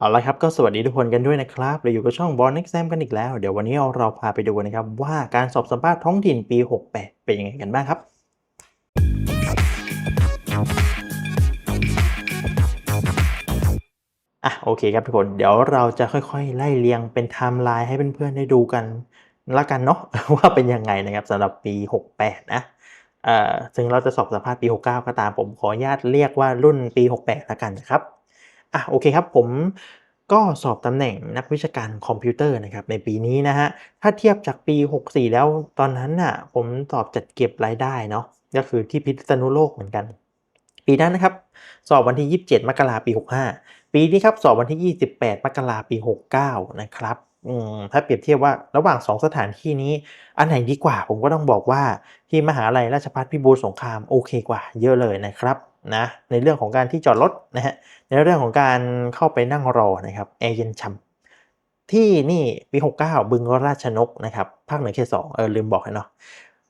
เอาละครับก็สวัสดีทุกคนกันด้วยนะครับเราอยู่กับช่อง Born Exam กันอีกแล้ว เดี๋ยววันนี้เราพาไปดูนะครับ ว่าการสอบสัมภาษณ์ท้องถิ่นปี 68 เป็นยังไงกันบ้างครับ อะโอเคครับทุกคนเดี๋ยวเราจะค่อยๆ ไล่เรียงเป็นไทม์ไลน์ให้เพื่อนๆได้ดูกันละกันเนาะว่าเป็นยังไงนะครับสำหรับปี 68 นะเอ่อถึงเราจะสอบสัมภาษณ์ปี 69 ก็ตามผมขออนุญาตเรียกว่ารุ่นปี 68ละกันนะครับ อะโอเคครับผมก็สอบตำแหน่งนักวิชาการคอมพิวเตอร์นะครับในปีนี้นะฮะถ้าเทียบจากปี 64 แล้วตอนนั้นน่ะผมสอบจัดเก็บรายได้เนาะก็คือที่พิษณุโลกเหมือนกัน ปีนั้นนะครับสอบวันที่ 27 มกราปี 65 ปีนี้ครับสอบวันที่ 28 มกราปี 69 นะครับถ้าเปรียบเทียบว่าระหว่าง 2 สถานที่นี้อันไหนดีกว่า ผมก็ต้องบอกว่าที่มหาลัยราชภัฏพิบูลสงครามโอเคกว่าเยอะเลยนะครับ นะในเรื่องของการที่จอดรถนะฮะในเรื่องของการเข้าไปนั่งรอนะครับแอร์เย็นฉ่ำที่นี่ปี69 บึงราชนกนะครับภาคเหนือเขตสองเออลืมบอกเลยเนาะ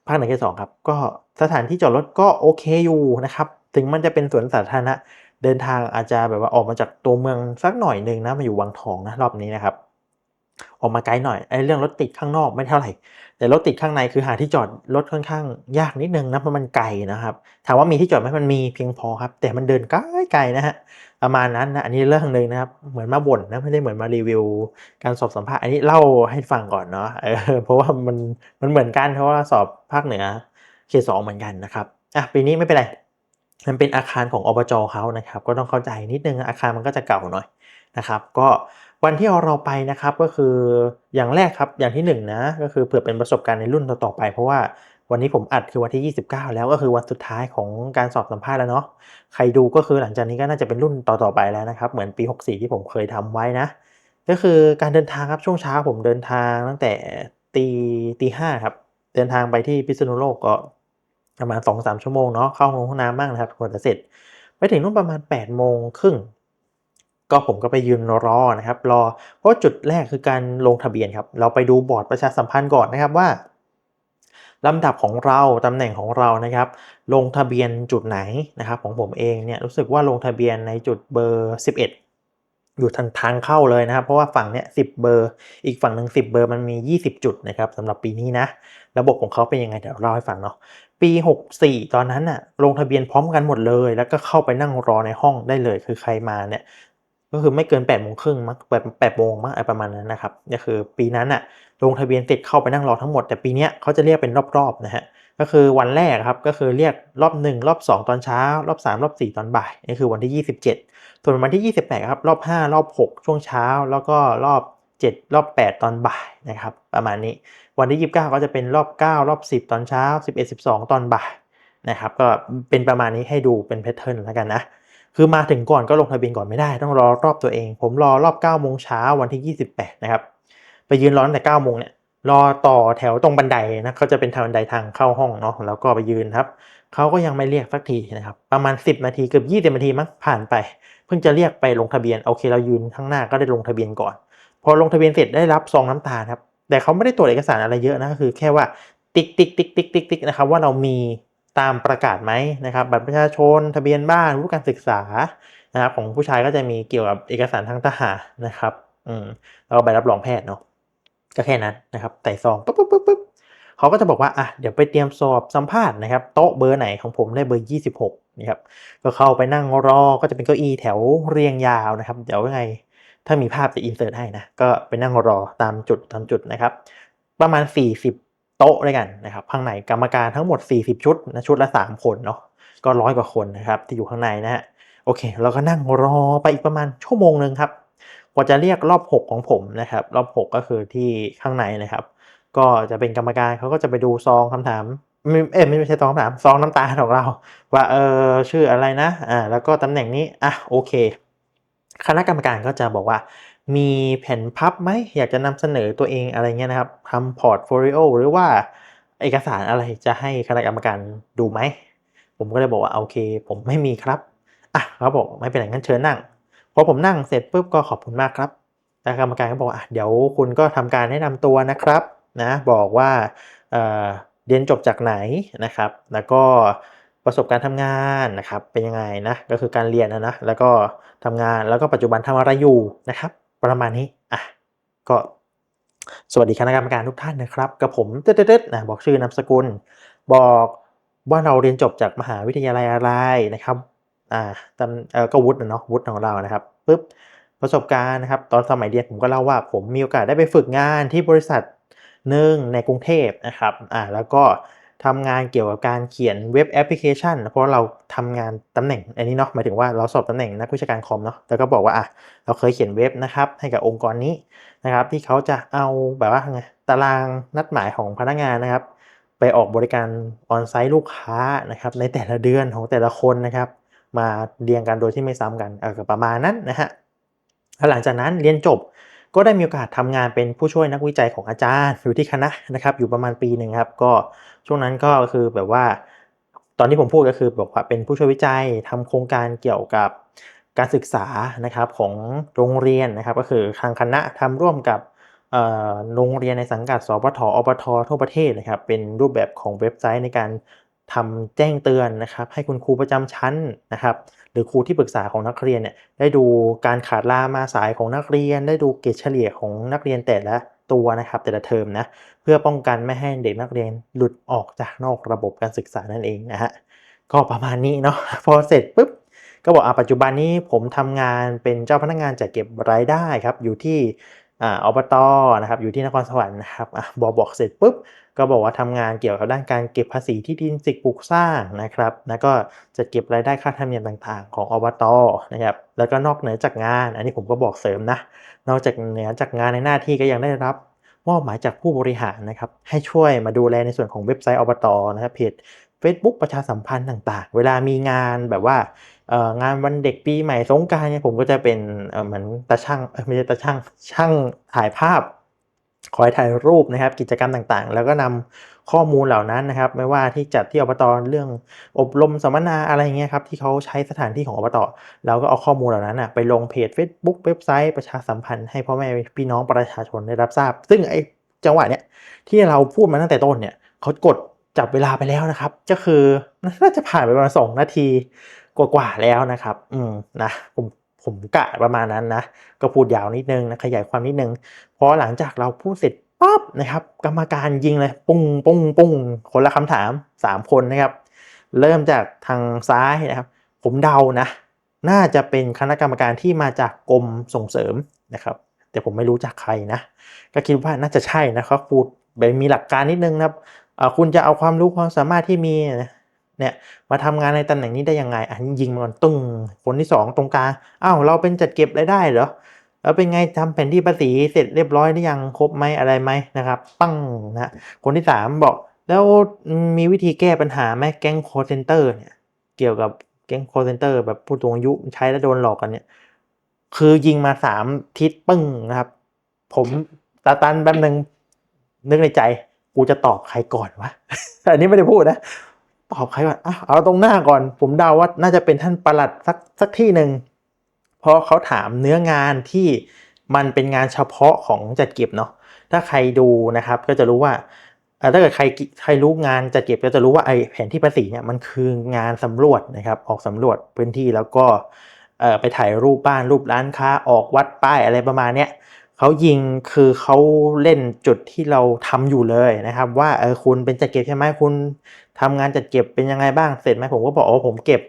ภาคเหนือเขตสองครับก็สถานที่จอดรถก็โอเคอยู่นะครับถึงมันจะเป็นสวนสาธารณะเดินทางอาจจะแบบว่าออกมาจากตัวเมืองสักหน่อยหนึ่งนะมาอยู่วังทองนะรอบนี้นะครับ ออกมาไกลหน่อยไอ้เรื่องรถติดข้างนอกไม่เท่าไหร่แต่รถติดข้างในคือหาที่จอดรถค่อนข้างยากนิดนึงนะเพราะมันไกลนะครับ ถามว่ามีที่จอดไหมมันมีเพียงพอครับ แต่มันเดินไกลไกลนะฮะประมาณนั้นนะอันนี้เรื่องหนึ่งนะครับ เหมือนมาบ่นนะไม่ได้เหมือนมารีวิว การสอบสัมภาษณ์อันนี้เล่าให้ฟังก่อนเนาะเออเพราะว่ามันมันเหมือนกันเพราะว่าสอบภาคเหนือเขตสองเหมือนกันนะครับอะปีนี้ไม่เป็นไรมันเป็นอาคารของอบจเขานะครับ ก็ต้องเข้าใจนิดนึงอาคารมันก็จะเก่าหน่อยนะครับ ก็ วันที่เราไปนะครับก็คืออย่างแรกครับอย่างที่1นงนะก็คือเผื่อเป็นประสบการณ์ในรุ่นต่อๆไป เพราะว่าวันนี้ผมอัดคือวันที่ 29 แล้วก็คือวันสุดท้ายของการสอบสัมภาษณ์แล้วเนาะใครดูก็คือหลังจากนี้ก็น่าจะเป็นรุ่นต่อๆไปแล้วนะครับ เหมือนปี 64 ที่ผมเคยทำไว้นะ ก็คือการเดินทางครับช่วงเช้าผมเดินทางตั้งแต่ตีตีห้าครับ เดินทางไปที่พิษณุโลกก็ประมาณสองสามชั่วโมงเนาะเข้าห้องน้ำบ้างนะครับกว่าจะเสร็จไปถึงนู่นประมาณ8ปดโมงครึ่ง ก็ผมก็ไปยืนรอนะครับรอ เพราะจุดแรกคือการลงทะเบียนครับ เราไปดูบอร์ดประชาสัมพันธ์ก่อนนะครับว่าลำดับของเราตำแหน่งของเรานะครับ ลงทะเบียนจุดไหนนะครับของผมเองเนี่ยรู้สึกว่าลงทะเบียนในจุดเบอร์ 11อยู่ทางทางเข้าเลยนะครับ เพราะว่าฝั่งเนี้ยสิเบอร์ อีกฝั่งหนึ่ง10 เบอร์มันมี 20 จุดนะครับสำหรับปีนี้นะ ระบบของเขาเป็นยังไงเดี๋ยวเล่าให้ฟังเนาะปี 64 ตอนนั้นน่ะลงทะเบียนพร้อมกันหมดเลย แล้วก็เข้าไปนั่งรอในห้องได้เลย คือใครมาเนี่ย ก็คือไม่เกิน8ปดโมงครึ่งมั้งแบบแปดโมงมั้งอะไรประมาณนั้นนะครับก็คือปีนั้นน่ะลงทะเบียนเสร็จเข้าไปนั่งรอทั้งหมดแต่ปีนี้เขาจะเรียกเป็นรอบๆนะฮะก็คือวันแรกครับก็คือเรียกรอบ 1 รอบ 2 ตอนเช้า รอบ 3 รอบ 4 ตอนบ่ายนี่คือวันที่ 27 ส่วนวันที่ 28ครับรอบ 5 รอบ 6 ช่วงเช้า แล้วก็รอบ 7 รอบ 8 ตอนบ่ายนะครับประมาณนี้วันที่ 29 ก็จะเป็นรอบ 9 รอบ 10 ตอนเช้า 11 12 ตอนบ่ายนะครับก็เป็นประมาณนี้ให้ดูเป็นแพทเทิร์นแล้วกันนะ คือมาถึงก่อนก็ลงทะเบียนก่อนไม่ได้ต้องรอรอบตัวเอง ผมรอรอบ9โมงเช้าวันที่ 28 นะครับ ไปยืนรอตั้งแต่9โมงเนี่ยรอต่อแถวตรงบันไดนะเขาจะเป็นทางบันไดทางเข้าห้องเนาะแล้วก็ไปยืนครับเขาก็ยังไม่เรียกสักทีนะครับ ประมาณ 10 นาทีเกือบ 20 นาทีมั้งผ่านไป เพิ่งจะเรียกไปลงทะเบียนโอเคเรายืนข้างหน้าก็ได้ลงทะเบียนก่อน พอลงทะเบียนเสร็จได้รับซองน้ำตาลครับแต่เขาไม่ได้ตรวจเอกสารอะไรเยอะนะก็คือแค่ว่าติ๊กติ๊กติ๊กติ๊กติ๊กติ๊กนะครับว่าเรามี ตามประกาศไหมนะครับ บัตรประชาชน ทะเบียนบ้านรู้การศึกษานะครับของผู้ชายก็จะมีเกี่ยวกับเอกสารทางทหารนะครับอืมแล้วก็ใบรับรองแพทย์เนาะก็แค่นั้นนะครับใส่ซองปุ๊บปุ๊บปุ๊บปุ๊บเขาก็จะบอกว่าอะเดี๋ยวไปเตรียมสอบสัมภาษณ์นะครับโต๊ะเบอร์ไหนของผมได้เบอร์ 26นะครับก็เข้าไปนั่งรอก็จะเป็นเก้าอี้แถวเรียงยาวนะครับ เดี๋ยวยังไงถ้ามีภาพจะอินเสิร์ตให้นะก็ไปนั่งรอตามจุดตามจุดนะครับ ประมาณ 40 โต๊ะด้วยกันนะครับข้างในกรรมการทั้งหมด 40 ชุดนะชุดละ 3 คนเนาะก็ร้อยกว่าคนนะครับที่อยู่ข้างในนะฮะโอเคเราก็นั่งรอไปอีกประมาณชั่วโมงหนึ่งครับกว่าจะเรียกรอบ 6 ของผมนะครับ รอบ 6 ก็คือที่ข้างในนะครับ ก็จะเป็นกรรมการเขาก็จะไปดูซองคำถามเอ้ยไม่ใช่ซองคำถามซองน้ำตาของเรา ว่าเออชื่ออะไรนะอ่าแล้วก็ตำแหน่งนี้อะโอเค คณะกรรมการก็จะบอกว่า มีแผ่นพับไหมอยากจะนำเสนอตัวเองอะไรเงี้ยนะครับทำพอร์ตโฟลิโอหรือว่าเอกสารอะไรจะให้คณะกรรมการดูไหม ผมก็เลยบอกว่าโอเค ผมไม่มีครับอะเขาบอกไม่เป็นไรงั้นเชิญนั่งพอผมนั่งเสร็จปุ๊บก็ขอบคุณมากครับแต่กรรมการก็บอกอะเดี๋ยวคุณก็ทำการแนะนำตัวนะครับนะบอกว่าเอ่อเรียนจบจากไหนนะครับ แล้วก็ปประสบการณ์ทำงานนะครับเป็นยังไงนะก็คือการเรียนนะนะแล้วก็ทำงานแล้วก็ปัจจุบันทำอะไรอยู่นะครับ ประมาณนี้อะก็สวัสดีคณะกรรมการทุกท่านนะครับกับผมเต๊ดๆนะบอกชื่อนามสกุล บอกว่าเราเรียนจบจากมหาวิทยาลัยอะไรนะครับอ่าตำเอ่อก็วุฒิอะเนาะวุฒิของเรานะครับปุ๊บประสบการณ์นะครับ ตอนสมัยเรียนผมก็เล่าว่าผมมีโอกาสได้ไปฝึกงานที่บริษัทหนึ่งในกรุงเทพนะครับอ่าแล้วก็ ทำงานเกี่ยวกับการเขียนเว็บแอปพลิเคชัน เพราะเราทำงานตำแหน่งอันนี้เนาะหมายถึงว่าเราสอบตำแหน่งนักวิชาการคอมเนาะแล้วก็บอกว่าอะเราเคยเขียนเว็บนะครับให้กับองค์กรนี้นะครับ ที่เขาจะเอาแบบว่าไงตารางนัดหมายของพนักงานนะครับ ไปออกบริการ on-site ลูกค้านะครับในแต่ละเดือนของแต่ละคนนะครับ มาเรียงกันโดยที่ไม่ซ้ำกันเออประมาณนั้นนะฮะหลังจากนั้นเรียนจบ ก็ได้มีโอกาสทำงานเป็นผู้ช่วยนักวิจัยของอาจารย์อยู่ที่คณะนะครับ อยู่ประมาณปีหนึ่งครับ ก็ช่วงนั้นก็คือแบบว่า ตอนที่ผมพูดก็คือบอกว่าเป็นผู้ช่วยวิจัยทำโครงการเกี่ยวกับการศึกษานะครับของโรงเรียนนะครับ ก็คือทางคณะทำร่วมกับโรงเรียนในสังกัดสปทอปททั่วประเทศนะครับ เป็นรูปแบบของเว็บไซต์ในการ ทำแจ้งเตือนนะครับให้คุณครูประจำชั้นนะครับ หรือครูที่ปรึกษาของนักเรียนเนี่ยได้ดูการขาดลามาสายของนักเรียน ได้ดูเกรดเฉลี่ยของนักเรียนแต่ละตัวนะครับแต่ละเทอมนะเพื่อป้องกันไม่ให้เด็กนักเรียนหลุดออกจากนอกระบบการศึกษานั่นเองนะฮะก็ประมาณนี้เนาะพอเสร็จปุ๊บก็บอกอ่าปัจจุบันนี้ผมทำงานเป็นเจ้าพนักงานจัดเก็บรายได้ครับอยู่ที่ อ่าอบตนะครับอยู่ที่นครสวรรค์นะครับบอกบอกเสร็จปุ๊บก็บอกว่าทำงานเกี่ยวกับด้านการเก็บภาษีที่ดินสิ่งปลูกสร้างนะครับแล้วก็จะเก็บรายได้ค่าธรรมเนียมต่างๆ ของอบตนะครับแล้วก็นอกเหนือจากงาน อันนี้ผมก็บอกเสริมนะนอกจากเหนือจากงานในหน้าที่ก็ยังได้รับมอบหมายจากผู้บริหารนะครับให้ช่วยมาดูแลในส่วนของเว็บไซต์อบตนะครับเพจ Facebook ประชาสัมพันธ์ต่างๆ เวลามีงานแบบว่า งานวันเด็กปีใหม่สงกานต์เนี่ยผมก็จะเป็นเหมือนตาช่างไม่ใช่ตาช่างช่างถ่ายภาพคอยถ่ายรูปนะครับกิจกรรมต่างๆ แล้วก็นำข้อมูลเหล่านั้นนะครับ ไม่ว่าที่จัดที่อบตเรื่องอบรมสัมมนาอะไรอย่างเงี้ยครับที่เขาใช้สถานที่ของอบตเราก็เอาข้อมูลเหล่านั้นนะไปลงเพจ Facebook เว็บไซต์ประชาสัมพันธ์ให้พ่อแม่พี่น้องประชาชนได้รับทราบ ซึ่งไอ้จังหวะเนี้ยที่เราพูดมาตั้งแต่ต้นเนี่ยเขากดจับเวลาไปแล้วนะครับ ก็คือน่าจะผ่านไปประมาณสองนาที กว่าๆแล้วนะครับ อืมนะผมผมกะประมาณนั้นนะ ก็พูดยาวนิดนึงนะขยายความนิดนึงพอหลังจากเราพูดเสร็จปั๊บนะครับ กรรมการยิงเลยปุ้งปุ้งปุ้งคนละคำถามสามคนนะครับ เริ่มจากทางซ้ายนะครับ ผมเดานะ น่าจะเป็นคณะกรรมการที่มาจากกรมส่งเสริมนะครับ แต่ผมไม่รู้จักใครนะ ก็คิดว่าน่าจะใช่นะครับพูดแบบมีหลักการนิดนึงนะครับคุณจะเอาความรู้ความสามารถที่มี เนี่ยมาทำงานในตำแหน่งนี้ได้ยังไงอันยิงมาก่อนตึ้งคนที่สองตรงกลางอ้าวเราเป็นจัดเก็บรายได้เหรอแล้วเป็นไงทำแผนที่ภาษีเสร็จเรียบร้อยหรือยังครบไหมอะไรไหมนะครับปั้งนะคนที่สามบอกแล้วมีวิธีแก้ปัญหาไหมแก๊งโคเซนเตอร์เนี่ยเกี่ยวกับแก๊งโคเซนเตอร์แบบผู้สูงอายุใช้แล้วโดนหลอกกันเนี่ยคือยิงมาสามทิศปึ้งนะครับ ผมตาตันแป๊บนึงนึกในใจ กูจะตอบใครก่อนวะ อันนี้ไม่ได้พูดนะ ตอบใครก่อนอะเอาตรงหน้าก่อน ผมเดาว่าน่าจะเป็นท่านประหลัดสักสักที่หนึ่งเพราะเขาถามเนื้องานที่มันเป็นงานเฉพาะของจัดเก็บเนาะถ้าใครดูนะครับก็จะรู้ว่าถ้าเกิดใครใครรู้งานจัดเก็บก็จะรู้ว่าไอ้แผนที่ภาษีเนี่ยมันคืองานสำรวจนะครับออกสำรวจพื้นที่แล้วก็ไปถ่ายรูปบ้านรูปร้านค้าออกวัดป้ายอะไรประมาณเนี้ย เขายิงคือเขาเล่นจุดที่เราทำอยู่เลยนะครับ ว่าเออคุณเป็นจัดเก็บใช่ไหมคุณทำงานจัดเก็บเป็นยังไงบ้างเสร็จไหมผมก็บอกโอ้ผมเก็บ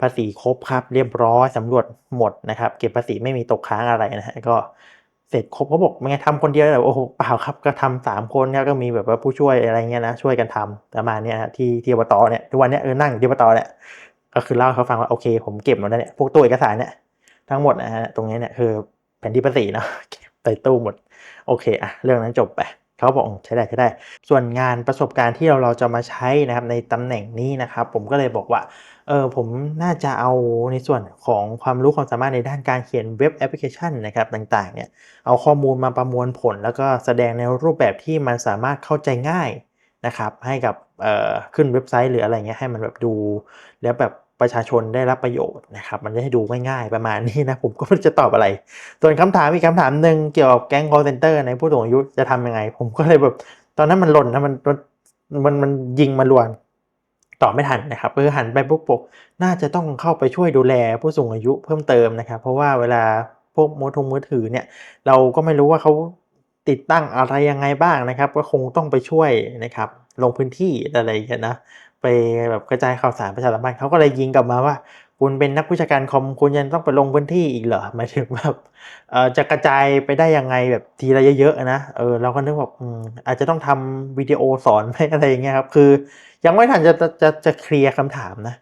ภาษีครบครับ เรียบร้อยสำรวจหมดนะครับ เก็บภาษีไม่มีตกค้างอะไรนะฮะก็เสร็จครบเขาบอกไม่ไงทำคนเดียวเลยโอ้โหเปล่าครับก็ทำสามคนเนี่ยก็มีแบบว่าผู้ช่วยอะไรเงี้ยนะช่วยกันทำประมาณเนี้ยที่ที่อบตเนี่ยทุกวันเนี้ยเออนั่งอยู่ที่อบตเนี่ยก็คือเล่าให้เขาฟังว่าโอเค ผมเก็บหมดแล้วเนี่ยพวกตัวเอกสารเนี่ยทั้งหมดนะฮะตรงนี้เนี่ยคือแผนที่ภาษีเนาะ เก็บใส่ตู้หมด โอเคอะเรื่องนั้นจบไปเขาบอกใช้ได้ใช้ได้ ส่วนงานประสบการณ์ที่เราเราจะมาใช้นะครับในตำแหน่งนี้นะครับ ผมก็เลยบอกว่าเออผมน่าจะเอาในส่วนของความรู้ความสามารถในด้านการเขียนเว็บแอปพลิเคชันนะครับต่างๆเนี่ยเอาข้อมูลมาประมวลผล แล้วก็แสดงในรูปแบบที่มันสามารถเข้าใจง่ายนะครับให้กับขึ้นเว็บไซต์หรืออะไรเงี้ยให้มันแบบดู แล้วแบบ ประชาชนได้รับประโยชน์นะครับ มันจะให้ดูง่ายๆประมาณนี้นะ ผมก็ไม่จะตอบอะไร ส่วนคำถามอีกคำถามหนึ่งเกี่ยวกับแก๊ง call center ในผู้สูงอายุจะทำยังไง ผมก็เลยแบบตอนนั้นมันหล่นนะมันมันมันมันยิงมาลวนตอบไม่ทันนะครับคือหันไปปุ๊บบอกน่าจะต้องเข้าไปช่วยดูแลผู้สูงอายุเพิ่มเติมนะครับ เพราะว่าเวลาพวกมือทงมือถือเนี่ย เราก็ไม่รู้ว่าเขาติดตั้งอะไรยังไงบ้างนะครับ ก็คงต้องไปช่วยนะครับ ลงพื้นที่อะไรอย่างเงี้ยนะ ไปแบบกระจายข่าวสารประชาสัมพันธ์เขาก็เลยยิงกลับมาว่า คุณเป็นนักวิชาการคอมคุณยังต้องไปลงพื้นที่อีกเหรอหมายถึงแบบเออจะกระจายไปได้ยังไงแบบทีละเยอะๆนะเออเราก็นึกว่าอืมอาจจะต้องทำวิดีโอสอนไหมอะไรอย่างเงี้ยครับคือ ยังไม่ทันจะจะจะจะเคลียร์คำถามนะ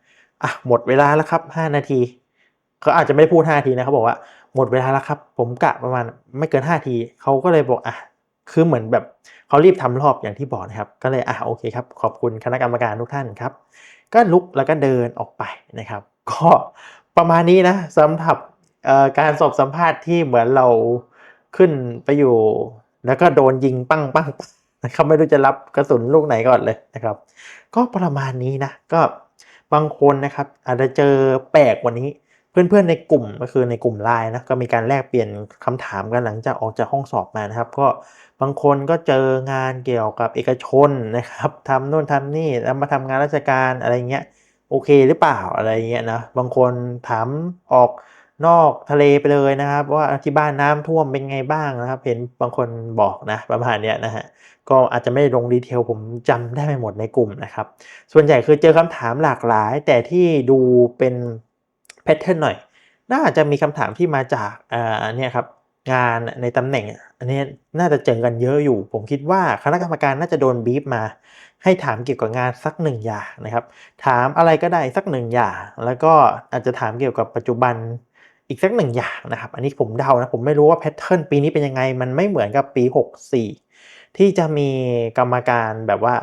อะหมดเวลาแล้วครับ 5 นาทีเขาอาจจะไม่ได้พูด5นาทีนะเขาบอกว่าหมดเวลาแล้วครับ ผมกะประมาณไม่เกิน5นาทีเขาก็เลยบอกอะ คือเหมือนแบบเขารีบทำรอบอย่างที่บอกนะครับ ก็เลยอะโอเคครับขอบคุณคณะกรรมการทุกท่านครับ ก็ลุกแล้วก็เดินออกไปนะครับ ก็ประมาณนี้นะสำหรับการสอบสัมภาษณ์ที่เหมือนเราขึ้นไปอยู่ แล้วก็โดนยิงปั้งปั้งปั้งนะครับไม่รู้จะรับกระสุนลูกไหนก่อนเลยนะครับ ก็ประมาณนี้นะก็บางคนนะครับอาจจะเจอแปลกกว่านี้ เพื่อนๆในกลุ่มก็คือในกลุ่มไลน์นะก็มีการแลกเปลี่ยนคำถามกันหลังจากออกจากห้องสอบมานะครับ ก็บางคนก็เจองานเกี่ยวกับเอกชนนะครับทำนู่นทำนี่แล้วมาทำงานราชการอะไรเงี้ยโอเคหรือเปล่าอะไรเงี้ยนะบางคนถามออกนอกทะเลไปเลยนะครับ ว่าที่บ้านน้ำท่วมเป็นไงบ้างนะครับ เห็นบางคนบอกนะประมาณเนี้ยนะฮะก็อาจจะไม่ลงดีเทลผมจำได้ไม่หมดในกลุ่มนะครับ ส่วนใหญ่คือเจอคำถามหลากหลาย แต่ที่ดูเป็น แพทเทิร์นหน่อย น่าจะมีคำถามที่มาจากอ่าเนี่ยครับงานในตำแหน่งอันนี้น่าจะเจอกันเยอะอยู่ ผมคิดว่าคณะกรรมการน่าจะโดนบีฟมา ให้ถามเกี่ยวกับงานสักหนึ่งอย่างนะครับ ถามอะไรก็ได้สักหนึ่งอย่างแล้วก็อาจจะถามเกี่ยวกับปัจจุบันอีกสักหนึ่งอย่างนะครับ อันนี้ผมเดานะผมไม่รู้ว่าแพทเทิร์นปีนี้เป็นยังไง มันไม่เหมือนกับปี 64 ที่จะมีกรรมการแบบว่า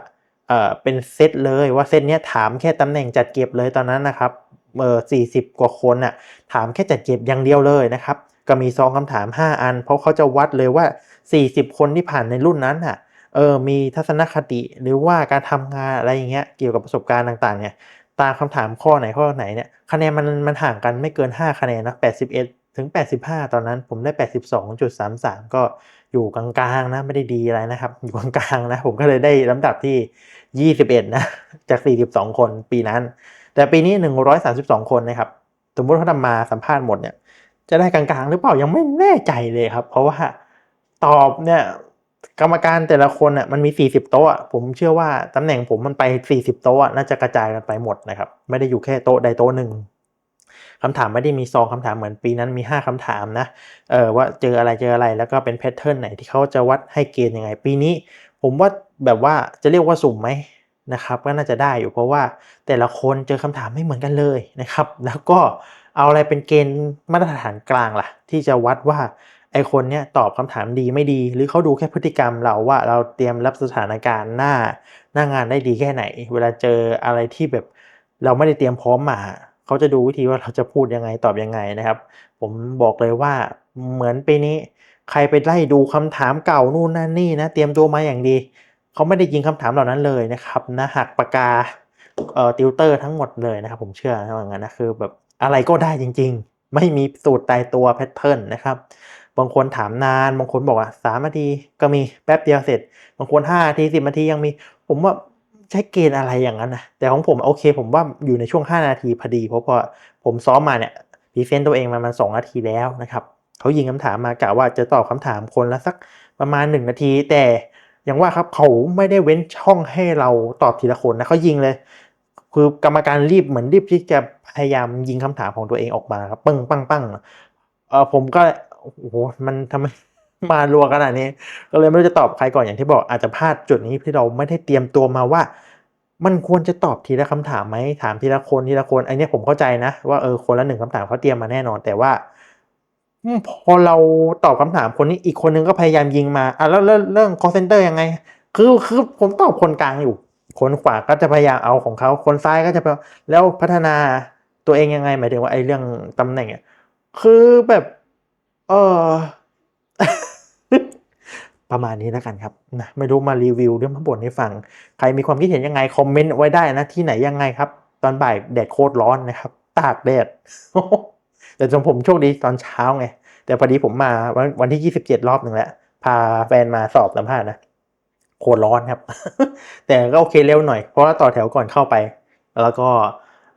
เออเป็นเซตเลยว่าเซตเนี้ยถามแค่ตำแหน่งจัดเก็บเลยตอนนั้นนะครับ เออ40กว่าคนน่ะถามแค่จัดเก็บอย่างเดียวเลยนะครับ ก็มีซองคำถาม 5 อัน เพราะเขาจะวัดเลยว่า 40 คนที่ผ่านในรุ่นนั้นน่ะเออมีทัศนคติหรือว่าการทำงานอะไรอย่างเงี้ยเกี่ยวกับประสบการณ์ต่างๆเนี่ยตามคำถามข้อไหนข้อไหนเนี่ยคะแนนมันมันห่างกันไม่เกิน 5 คะแนนนะ81 ถึง 85 ตอนนั้นผมได้ 82.33 ก็อยู่กลางๆนะไม่ได้ดีอะไรนะครับ อยู่กลางๆนะผมก็เลยได้ลำดับที่ 21 นะ จาก 42 คนปีนั้น แต่ปีนี้ 132 คนนะครับ สมมติเขาทำมาสัมภาษณ์หมดเนี่ย จะได้กลางๆ หรือเปล่ายังไม่แน่ใจเลยครับ เพราะว่าตอบเนี่ยกรรมการแต่ละคนอะมันมี 40 โต๊ะผมเชื่อว่าตำแหน่งผมมันไป 40 โต๊ะน่าจะกระจายกันไปหมดนะครับ ไม่ได้อยู่แค่โต๊ะใดโต๊ะหนึ่งคำถามไม่ได้มีซองคำถามเหมือนปีนั้นมี 5คำถามนะเออว่าเจออะไรเจออะไรแล้วก็เป็นแพทเทิร์นไหนที่เขาจะวัดให้เกณฑ์ยังไง ปีนี้ ผมว่าแบบว่าจะเรียกว่าสุ่มไหม นะครับก็น่าจะได้อยู่เพราะว่าแต่ละคนเจอคำถามไม่เหมือนกันเลยนะครับ แล้วก็เอาอะไรเป็นเกณฑ์มาตรฐานกลางล่ะ ที่จะวัดว่าไอคนเนี้ยตอบคำถามดีไม่ดี หรือเขาดูแค่พฤติกรรมเราว่าเราเตรียมรับสถานการณ์หน้าหน้างานได้ดีแค่ไหน เวลาเจออะไรที่แบบเราไม่ได้เตรียมพร้อมมา เขาจะดูวิธีว่าเราจะพูดยังไงตอบยังไงนะครับ ผมบอกเลยว่าเหมือนปีนี้ ใครไปไล่ดูคำถามเก่านู่นนั่นนี่นะเตรียมตัวมาอย่างดี เขาไม่ได้ยิงคำถามเหล่านั้นเลยนะครับนะหักปากกาเอ่อติวเตอร์ทั้งหมดเลยนะครับ ผมเชื่อนะว่างั้นนะคือแบบอะไรก็ได้จริง ๆ ไม่มีสูตรตายตัวแพทเทิร์นนะครับบางคนถามนานบางคนบอกว่าสามนาทีก็มีแป๊บเดียวเสร็จ บางคนห้านาทีสิบนาทียังมี ผมว่าใช้เกณฑ์อะไรอย่างนั้นนะแต่ของผมโอเค ผมว่าอยู่ในช่วง 5 นาทีพอดี เพราะพอผมซ้อมมาเนี่ยพรีเซนต์ตัวเองมามันสองนาทีแล้วนะครับเขายิงคำถามมากะว่าจะตอบคำถามคนละสักประมาณ 1 นาที แต่ อย่างว่าครับเขาไม่ได้เว้นช่องให้เราตอบทีละคนนะเขายิงเลย คือกรรมการรีบเหมือนรีบที่จะพยายามยิงคำถามของตัวเองออกมาครับปึ้งปังปังเออผมก็โอ้โหมันทำไมมารัวขนาดนี้ ก็เลยไม่รู้จะตอบใครก่อนอย่างที่บอกอาจจะพลาดจุดนี้ที่เราไม่ได้เตรียมตัวมาว่า มันควรจะตอบทีละคำถามไหมถามทีละคนทีละคนไอันนี้ผมเข้าใจนะว่าเออคนละหนึ่งคำถามเขาเตรียมมาแน่นอนแต่ว่า พอเราตอบคำถามคนนี้อีกคนนึงก็พยายามยิงมาอะแล้วเรื่องเรื่อง call center ยังไง คือคือผมตอบคนกลางอยู่ คนขวาก็จะพยายามเอาของเขาคนซ้ายก็จะแล้วพัฒนาตัวเองยังไงหมายถึงว่าไอ้เรื่องตำแหน่งอะคือแบบเออประมาณนี้แล้วกันครับนะไม่รู้มารีวิวเรื่องพระบทให้ฟัง ใครมีความคิดเห็นยังไง คอมเมนต์ไว้ได้นะที่ไหนยังไงครับ ตอนบ่ายแดดโคตรร้อนนะครับ ตากแดด แต่จนผมโชคดีตอนเช้าไง แต่พอดีผมมาวันวันที่ 27 รอบหนึ่งแล้ว พาแฟนมาสอบสัมภาษณ์นะโคตรร้อนครับ แต่ก็โอเคเร็วหน่อย เพราะว่าต่อแถวก่อนเข้าไป แล้วก็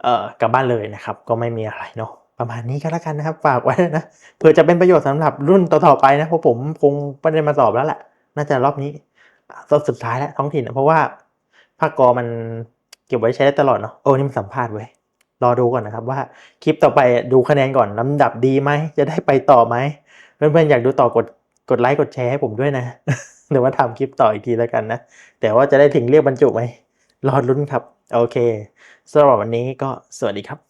เอ่อกลับบ้านเลยนะครับ ก็ไม่มีอะไรเนาะประมาณนี้ก็แล้วกันนะครับ ฝากไว้นะเผื่อจะเป็นประโยชน์สำหรับรุ่นต่อๆไปนะเพราะผมคงไม่ได้มาสอบแล้วแหละน่าจะรอบนี้รอบสุดท้ายแล้วท้องถิ่นนะเพราะว่าภาคกอมันเก็บไว้ใช้ได้ตลอดเนาะโอ้นี่มันสัมภาษณ์เว้ย รอดูก่อนนะครับว่าคลิปต่อไปดูคะแนนก่อนลำดับดีไหมจะได้ไปต่อไหมเพื่อนๆอยากดูต่อกดกดไลค์กดแชร์ให้ผมด้วยนะเดี๋ยวมาทำคลิปต่ออีกทีแล้วกันนะ แต่ว่าจะได้ถึงเรียกบรรจุไหมรอรุ้นครับ โอเคสำหรับวันนี้ก็สวัสดีครับ